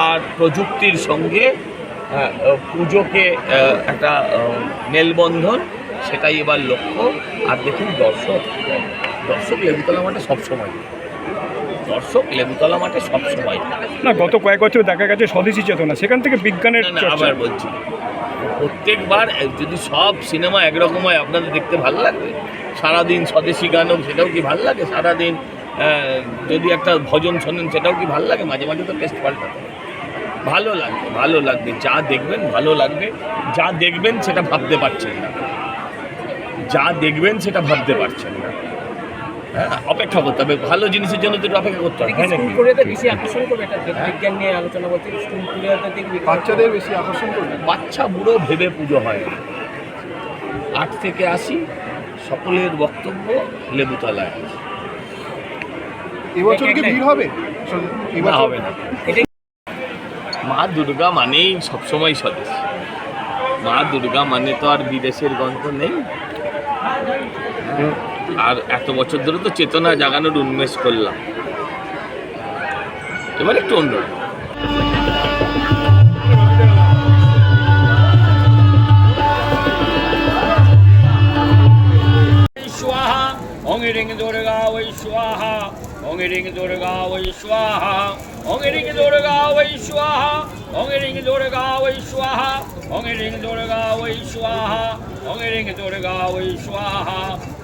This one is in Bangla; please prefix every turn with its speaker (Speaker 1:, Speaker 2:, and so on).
Speaker 1: আর প্রযুক্তির সঙ্গে আহ, পুজোকে একটা মেলবন্ধন সেটাই এবার লক্ষ্য। আর দেখুন দর্শক দর্শক লেবুতলা মাঠে সবসময়। দর্শক লেবুতলা মাঠে সবসময়।
Speaker 2: না গত কয়েক বছর দেখা গেছে স্বদেশী চেতনা সেখান থেকে বিজ্ঞানের
Speaker 1: আবার বলছি। প্রত্যেকবার, যদি সব সিনেমা একরকম হয়, আপনাদের দেখতে ভালো লাগবে? সারাদিন স্বদেশি গান হোক, সেটাও কি ভালো লাগে? সারাদিন যদি একটা ভজন শোনেন সেটাও কি ভালো লাগে? মাঝে মাঝে তো টেস্ট পাল্টাতে ভালো লাগবে ভালো লাগবে। যা দেখবেন, ভালো লাগবে। যা দেখবেন, সেটা ভাবতে পারছেন না। যা দেখবেন, সেটা ভাবতে পারছেন না। হ্যাঁ অপেক্ষা করতে হবে। ভালো জিনিসের জন্য একটু অপেক্ষা করতে হবে
Speaker 3: বেশি আকর্ষণ করবে এটা বিজ্ঞান নিয়ে আলোচনা বলতে স্কুল খুলে দেখবি
Speaker 4: বাচ্চাদের বেশি আকর্ষণ করবে?
Speaker 1: বাচ্চা বুড়ো ভেবে পুজো হয় আট থেকে আসি সকলের বক্তব্য লেবুতলায়।
Speaker 4: এবছর কি ভিড় হবে?
Speaker 1: না হবে না। মা দুর্গা মানেই সবসময় স্বদেশ। মা দুর্গা মানে তো আর বিদেশের গন্ধ নেই। আর এত বছর ধরে তো চেতনা জাগানোর উন্মেষ করলাম। এবার একটু অন্যরকম
Speaker 5: রিং দুর্গা ওই স্বাহা ওং রিং দুর্গা ওই স্বাহা ওং রিং দুর্গা ওই স্বাহা ওং রিং দুর্গা ওই স্বাহা ওং রিং দুর্গা ওই স্বাহা ওং রিং দুর্গা ওই স্বাহা